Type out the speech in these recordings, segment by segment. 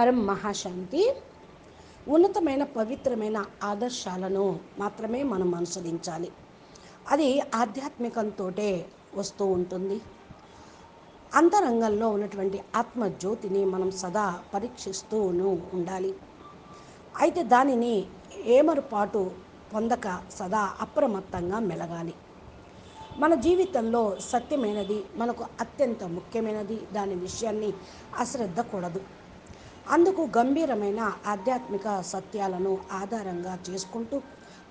పరం మహాశాంతి. ఉన్నతమైన పవిత్రమైన ఆదర్శాలను మాత్రమే మనం అనుసరించాలి. అది ఆధ్యాత్మికంతో వస్తూ ఉంటుంది. అంతరంగంలో ఉన్నటువంటి ఆత్మజ్యోతిని మనం సదా పరీక్షిస్తూను ఉండాలి. అయితే దానిని ఏమరుపాటు పొందక సదా అప్రమత్తంగా మెలగాలి. మన జీవితంలో సత్యమైనది మనకు అత్యంత ముఖ్యమైనది. దాని విషయాన్ని అశ్రద్ధ కూడదు అందుకు గంభీరమైన ఆధ్యాత్మిక సత్యాలను ఆధారంగా చేసుకుంటూ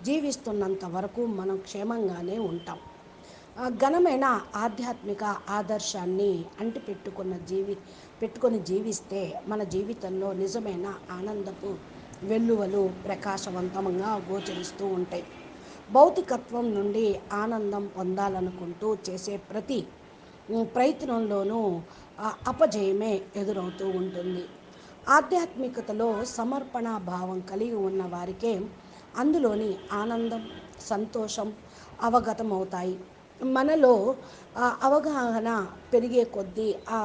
జీవిస్తున్నంత వరకు మనం క్షేమంగానే ఉంటాం. ఘనమైన ఆధ్యాత్మిక ఆదర్శాన్ని అంటిపెట్టుకున్న జీవి పెట్టుకొని జీవిస్తే మన జీవితంలో నిజమైన ఆనందపు వెల్లువలు ప్రకాశవంతంగా గోచరిస్తూ ఉంటాయి. భౌతికత్వం నుండి ఆనందం పొందాలనుకుంటూ చేసే ప్రతి ప్రయత్నంలోనూ అపజయమే ఎదురవుతూ ఉంటుంది. ఆధ్యాత్మికతలో సమర్పణ భావం కలిగి ఉన్న వారికే అందులోని ఆనందం సంతోషం అవగతమవుతాయి. మనలో అవగాహన పెరిగే కొద్దీ ఆ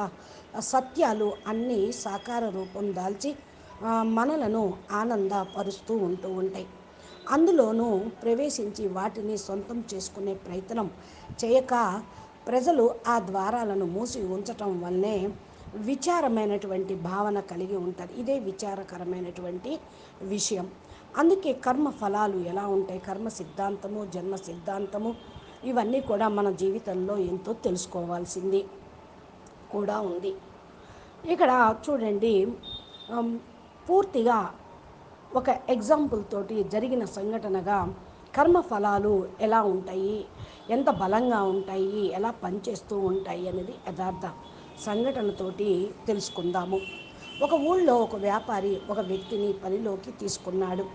సత్యాలు అన్నీ సాకార రూపం దాల్చి మనలను ఆనందపరుస్తూ ఉంటూ ఉంటాయి. అందులోనూ ప్రవేశించి వాటిని సొంతం చేసుకునే ప్రయత్నం చేయక ప్రజలు ఆ ద్వారాలను మూసి ఉంచటం వల్లే విచారమైనటువంటి భావన కలిగి ఉంటారు ఇదే విచారకరమైనటువంటి విషయం. అందుకే కర్మ ఫలాలు ఎలా ఉంటాయి? కర్మ సిద్ధాంతము జన్మ సిద్ధాంతము ఇవన్నీ కూడా మన జీవితంలో ఎంతో తెలుసుకోవాల్సింది కూడా ఉంది. ఇక్కడ చూడండి పూర్తిగా ఒక ఎగ్జాంపుల్ తోటి జరిగిన సంఘటనగా కర్మ ఫలాలు ఎలా ఉంటాయి? ఎంత బలంగా ఉంటాయి? ఎలా పనిచేస్తూ ఉంటాయి? అనేది యథార్థం. సంఘటనతోటి తెలుసుకుందాము. ఒక ఊళ్ళో ఒక వ్యాపారి ఒక వ్యక్తిని పనిలోకి తీసుకున్నాడు.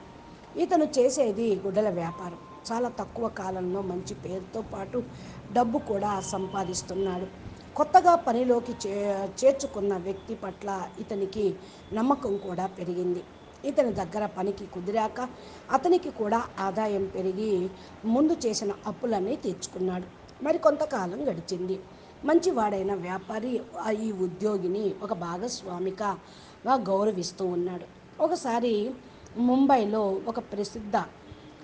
ఇతను చేసేది గుడ్డల వ్యాపారం. చాలా తక్కువ కాలంలో మంచి పేరుతో పాటు డబ్బు కూడా సంపాదిస్తున్నాడు. కొత్తగా పనిలోకి చే చేర్చుకున్న వ్యక్తి పట్ల ఇతనికి నమ్మకం కూడా పెరిగింది. ఇతని దగ్గర పనికి కుదిరాక అతనికి కూడా ఆదాయం పెరిగి ముందు చేసిన అప్పులన్నీ తీర్చుకున్నాడు. మరి కొంతకాలం గడిచింది. మంచి వాడైన వ్యాపారి ఈ ఉద్యోగిని ఒక భాగస్వామికగా గౌరవిస్తూ ఉన్నాడు. ఒకసారి ముంబైలో ఒక ప్రసిద్ధ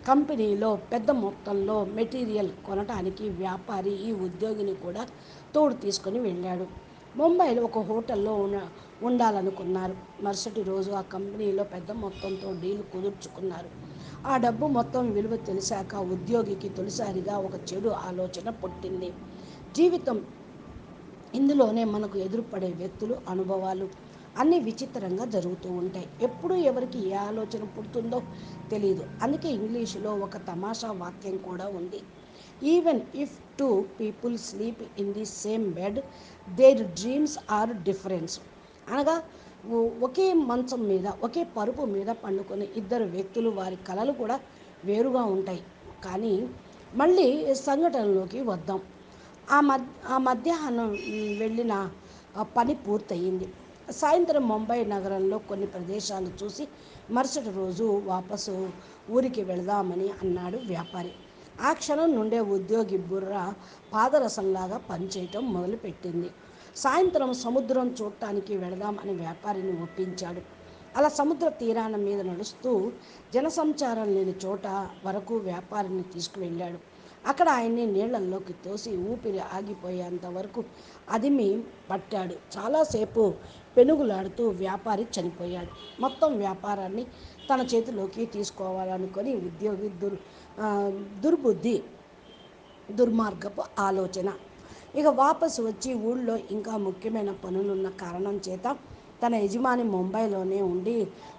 కంపెనీలో పెద్ద మొత్తంలో మెటీరియల్ కొనటానికి వ్యాపారి ఈ ఉద్యోగిని కూడా తోడు తీసుకొని వెళ్ళాడు. ముంబైలో ఒక హోటల్లో ఉన్న ఉండాలనుకున్నారు. మరుసటి రోజు ఆ కంపెనీలో పెద్ద మొత్తంతో డీల్ కుదుర్చుకున్నారు. ఆ డబ్బు మొత్తం విలువ తెలిసాక ఉద్యోగికి తొలిసారిగా ఒక చెడు ఆలోచన పుట్టింది. జీవితం ఇందులోనే మనకు ఎదురుపడే వ్యక్తులు అనుభవాలు అన్నీ విచిత్రంగా జరుగుతూ ఉంటాయి. ఎప్పుడు ఎవరికి ఏ ఆలోచన పుడుతుందో తెలియదు అందుకే ఇంగ్లీషులో ఒక తమాషా వాక్యం కూడా ఉంది. Even if two people sleep in the same bed their dreams are difference అనగా ఒకే మంచం మీద ఒకే పరుపు మీద పండుకొని ఇద్దరు వ్యక్తులు వారి కళలు కూడా వేరుగా ఉంటాయి. కానీ మళ్ళీ సంఘటనలోకి వద్దాం. ఆ మధ్య ఆ మధ్యాహ్నం వెళ్ళిన ఆ పని పూర్తయింది. సాయంత్రం ముంబై నగరంలో కొన్ని ప్రదేశాలు చూసి మరుసటి రోజు వాపసు ఊరికి వెళదామని అన్నాడు వ్యాపారి. ఆ క్షణం నుండే ఉద్యోగి బుర్ర పాదరసంలాగా పనిచేయటం మొదలుపెట్టింది. సాయంత్రం సముద్రం చూడటానికి వెళదాం అని వ్యాపారిని ఒప్పించాడు. అలా సముద్ర తీరాన మీద నడుస్తూ జనసంచారం లేని చోట వరకు వ్యాపారిని తీసుకువెళ్ళాడు. అక్కడ ఆయన్ని నీళ్ళల్లోకి తోసి ఊపిరి ఆగిపోయేంత వరకు అదిమి పట్టాడు. చాలాసేపు పెనుగులాడుతూ వ్యాపారి చనిపోయాడు. మొత్తం వ్యాపారాన్ని తన చేతిలోకి తీసుకోవాలనుకొని ఉద్యోగి దుర్ దుర్బుద్ధి దుర్మార్గపు ఆలోచన. ఇక వాపసు వచ్చి ఊళ్ళో ఇంకా ముఖ్యమైన పనులున్న కారణం చేత తన యజమాని ముంబైలోనే ఉండి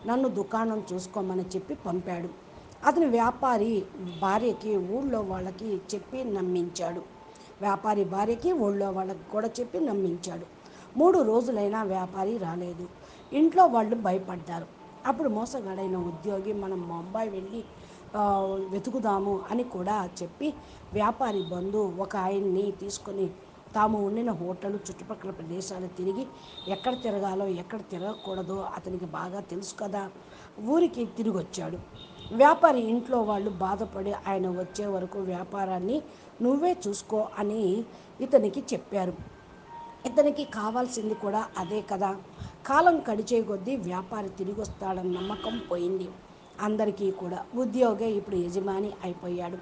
నన్ను దుకాణం చూసుకోమని చెప్పి పంపాడు. అతని వ్యాపారి భార్యకి ఊళ్ళో వాళ్ళకి చెప్పి నమ్మించాడు. వ్యాపారి భార్యకి ఊళ్ళో వాళ్ళకి కూడా చెప్పి నమ్మించాడు. మూడు రోజులైనా వ్యాపారి రాలేదు. ఇంట్లో వాళ్ళు భయపడ్డారు. అప్పుడు మోసగాడైన ఉద్యోగి మనం ముంబై వెళ్ళి వెతుకుదాము అని కూడా చెప్పి వ్యాపారి బంధు ఒక ఆయన్ని తీసుకొని తాము ఉండిన హోటల్ చుట్టుపక్కల ప్రదేశాలు తిరిగి ఎక్కడ తిరగాలో ఎక్కడ తిరగకూడదో అతనికి బాగా తెలుసు కదా ఊరికి తిరిగి వచ్చాడు వ్యాపారి ఇంట్లో వాళ్ళు బాధపడి ఆయన వచ్చే వరకు వ్యాపారాన్ని నువ్వే చూసుకో అని ఇతనికి చెప్పారు. ఇతనికి కావాల్సింది కూడా అదే కదా. కాలం గడిచే కొద్దీ వ్యాపారి తిరిగి వస్తాడన్న నమ్మకం పోయింది. అందరికీ కూడా. ఉద్యోగే ఇప్పుడు యజమాని అయిపోయాడు.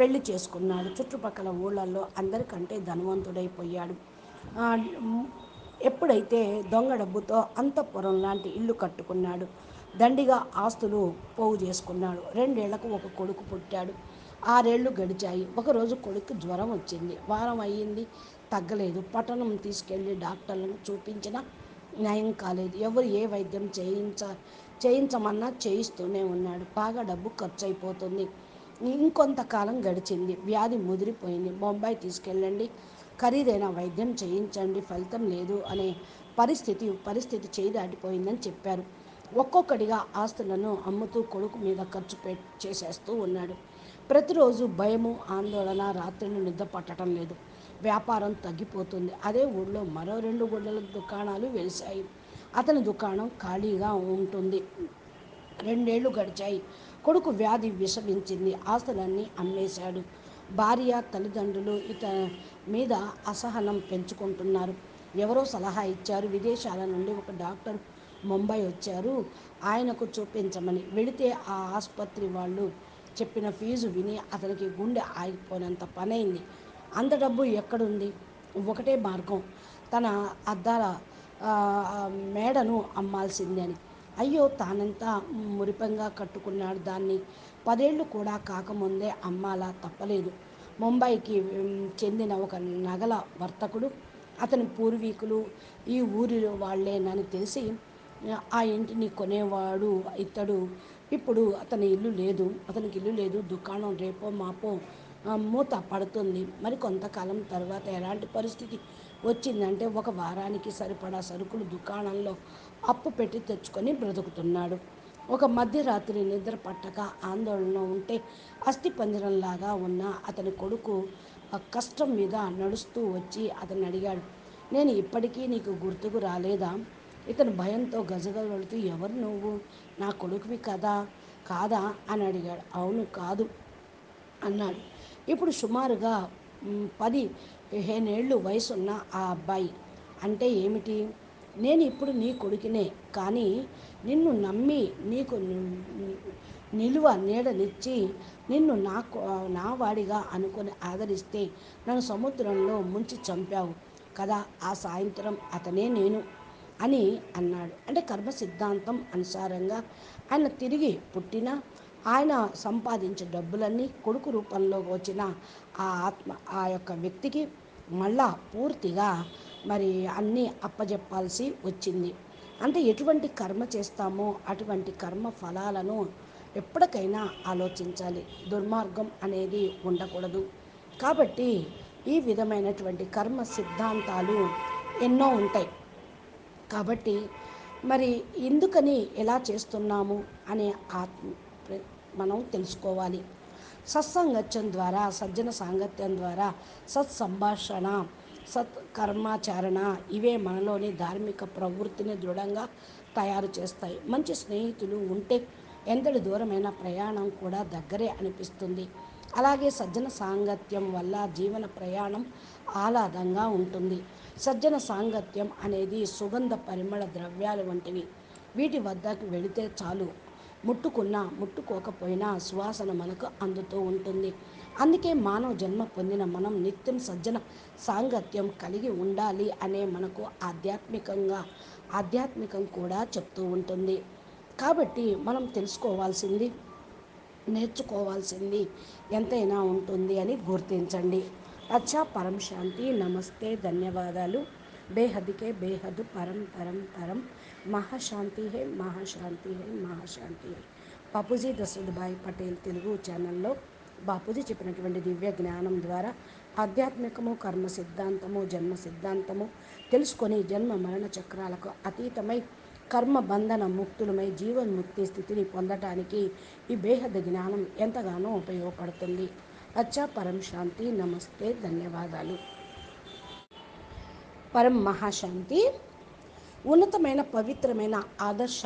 పెళ్ళి చేసుకున్నాడు. చుట్టుపక్కల ఊళ్ళల్లో అందరికంటే ధనవంతుడైపోయాడు. ఎప్పుడైతే దొంగ డబ్బుతో అంతఃపురం లాంటి ఇల్లు కట్టుకున్నాడు దండిగా ఆస్తులు పోగు చేసుకున్నాడు. రెండేళ్ళకు ఒక కొడుకు పుట్టాడు. ఆరేళ్ళు గడిచాయి. ఒకరోజు కొడుకు జ్వరం వచ్చింది. వారం అయ్యింది. తగ్గలేదు. పట్టణం తీసుకెళ్ళి డాక్టర్లను చూపించిన న్యాయం కాలేదు. ఎవరు ఏ వైద్యం చేయించ చేయించమన్నా చేయిస్తూనే ఉన్నాడు. బాగా డబ్బు ఖర్చు అయిపోతుంది ఇంకొంతకాలం గడిచింది. వ్యాధి ముదిరిపోయింది. బొంబాయి తీసుకెళ్ళండి. ఖరీదైన వైద్యం చేయించండి. ఫలితం లేదు అనే పరిస్థితి పరిస్థితి చేయి దాటిపోయిందని చెప్పారు. ఒక్కొక్కటిగా ఆస్తులను అమ్ముతూ కొడుకు మీద ఖర్చు పె చేసేస్తూ ఉన్నాడు. ప్రతిరోజు భయము ఆందోళన రాత్రిళ్ళు నిద్ర పట్టడం లేదు. వ్యాపారం తగ్గిపోతుంది. అదే ఊళ్ళో మరో రెండు గుడ్డల దుకాణాలు వెలిశాయి. అతని దుకాణం ఖాళీగా ఉంటుంది. రెండేళ్ళు గడిచాయి. కొడుకు వ్యాధి విషమించింది. ఆస్తులన్నీ అమ్మేశాడు. భార్య తల్లిదండ్రులు ఇత మీద అసహనం పెంచుకుంటున్నారు. ఎవరో సలహా ఇచ్చారు. విదేశాల నుండి ఒక డాక్టర్ ముంబై వచ్చారు. ఆయనకు చూపించమని వెళితే ఆ ఆసుపత్రి వాళ్ళు చెప్పిన ఫీజు విని అతనికి గుండె ఆగిపోయినంత పనైంది. అంత డబ్బు ఎక్కడుంది? ఒకటే మార్గం. తన అద్దాల మేడను అమ్మాల్సిందే అని. అయ్యో తానంతా మురిపంగా కట్టుకున్నాడు దాన్ని. పదేళ్ళు కూడా కాకముందే అమ్మాలా తప్పలేదు. ముంబైకి చెందిన ఒక నగల వర్తకుడు. అతని పూర్వీకులు ఈ ఊరిలో వాళ్ళేనని తెలిసి ఆ ఇంటిని కొనేవాడు ఇతడు. ఇప్పుడు అతని ఇల్లు లేదు అతనికి ఇల్లు లేదు దుకాణం రేపో మాపో మూత పడుతుంది. మరి కొంతకాలం తర్వాత ఎలాంటి పరిస్థితి వచ్చిందంటే ఒక వారానికి సరిపడా సరుకులు దుకాణంలో అప్పు పెట్టి తెచ్చుకొని బ్రతుకుతున్నాడు. ఒక మధ్యరాత్రి నిద్ర పట్టక ఆందోళన ఉంటే అస్థిపంజరంలాగా ఉన్న అతని కొడుకు ఆ కష్టం మీద నడుస్తూ వచ్చి అతను అడిగాడు నేను ఇప్పటికీ నీకు గుర్తుకు రాలేదా? ఇతను భయంతో గజగజలుతూ ఎవరు నువ్వు? నా కొడుకువి కదా కాదా? అని అడిగాడు. అవును కాదు అన్నాడు. ఇప్పుడు సుమారుగా పది పదిహేనేళ్ళు వయసున్న ఆ అబ్బాయి అంటే ఏమిటి? నేను ఇప్పుడు నీ కొడుకునే కానీ నిన్ను నమ్మి నీకు నిలువ నీడనిచ్చి నిన్ను నా నా వాడిగా అనుకొని ఆదరిస్తే నన్ను సముద్రంలో ముంచి చంపావు కదా? ఆ సాయంత్రం అతనే నేను అని అన్నాడు. అంటే కర్మ సిద్ధాంతం అనుసారంగా ఆయన తిరిగి పుట్టిన ఆయన సంపాదించే డబ్బులన్నీ కొడుకు రూపంలో వచ్చిన ఆ ఆత్మ ఆ యొక్క వ్యక్తికి మళ్ళా పూర్తిగా మరి అన్నీ అప్పజెప్పాల్సి వచ్చింది. అంటే ఎటువంటి కర్మ చేస్తామో అటువంటి కర్మ ఫలాలను ఎప్పటికైనా ఆలోచించాలి. దుర్మార్గం అనేది ఉండకూడదు. కాబట్టి ఈ విధమైనటువంటి కర్మ సిద్ధాంతాలు ఎన్నో ఉంటాయి. కాబట్టి మరి ఎందుకని ఎలా చేస్తున్నాము అనే ఆత్మ మనం తెలుసుకోవాలి. సత్సంగత్యం ద్వారా సజ్జన సాంగత్యం ద్వారా సత్సంభాషణ సత్ కర్మాచరణ ఇవే మనలోని ధార్మిక ప్రవృత్తిని దృఢంగా తయారు చేస్తాయి. మంచి స్నేహితులు ఉంటే ఎంతటి దూరమైన ప్రయాణం కూడా దగ్గరే అనిపిస్తుంది. అలాగే సజ్జన సాంగత్యం వల్ల జీవన ప్రయాణం ఆహ్లాదంగా ఉంటుంది. సజ్జన సాంగత్యం అనేది సుగంధ పరిమళ ద్రవ్యాలు వంటివి. వీటి వద్దకు వెళితే చాలు. ముట్టుకున్నా ముట్టుకోకపోయినా సువాసన మనకు అందుతూ ఉంటుంది. అందుకే మానవ జన్మ పొందిన మనం నిత్యం సజ్జన సాంగత్యం కలిగి ఉండాలి అనే మనకు ఆధ్యాత్మికంగా ఆధ్యాత్మికం కూడా చెప్తూ ఉంటుంది. కాబట్టి మనం తెలుసుకోవాల్సింది నేర్చుకోవాల్సింది ఎంతైనా ఉంటుంది అని గుర్తించండి. అచ్చా పరం శాంతి నమస్తే ధన్యవాదాలు. బేహద్కే బేహద్ పరం పరం పరం. మహాశాంతి హే మహాశాంతి హే మహాశాంతి హే. బాపూజీ దశరథభాయ్ పటేల్ తెలుగు ఛానల్లో బాపూజీ చెప్పినటువంటి దివ్య జ్ఞానం ద్వారా ఆధ్యాత్మికము కర్మ సిద్ధాంతము జన్మ సిద్ధాంతము తెలుసుకొని జన్మ మరణ చక్రాలకు అతీతమై కర్మ బంధన ముక్తులమై జీవన్ముక్తి స్థితిని పొందటానికి ఈ బేహద్ జ్ఞానం ఎంతగానో ఉపయోగపడుతుంది. అచ్చా పరం శాంతి నమస్తే ధన్యవాదాలు. పరం మహాశాంతి ఉన్నతమైన పవిత్రమైన ఆదర్శ